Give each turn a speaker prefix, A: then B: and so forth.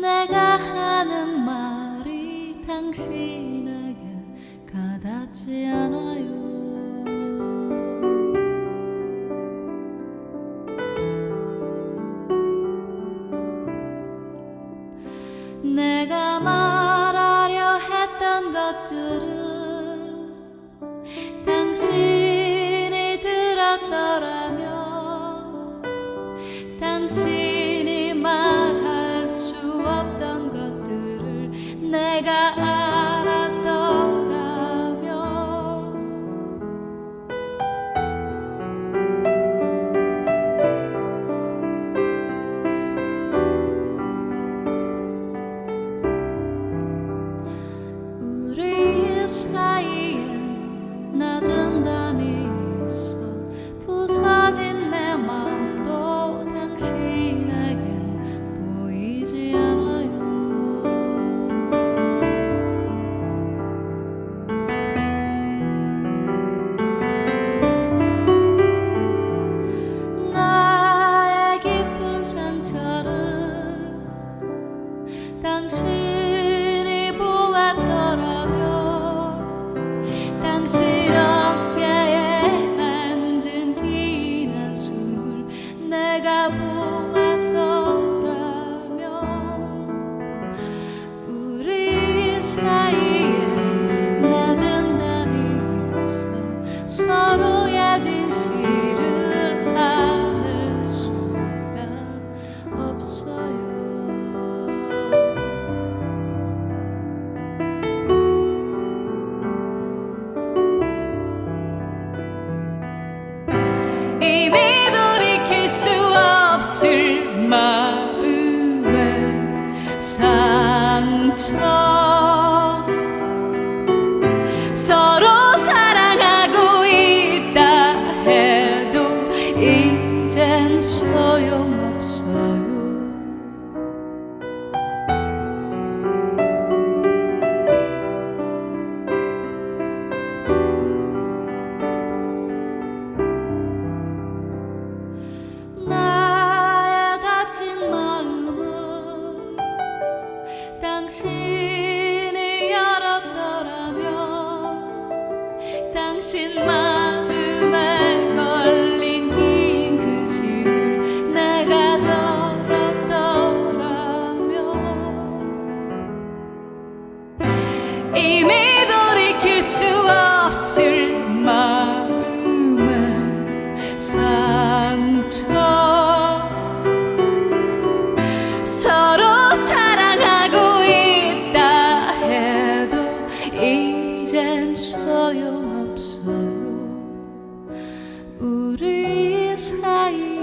A: 내가 하는 말이 당신에게 가닿지 않아요. 내가 말하려 했던 것들을 당신이 들었더라면 당신 違い trust. in my high.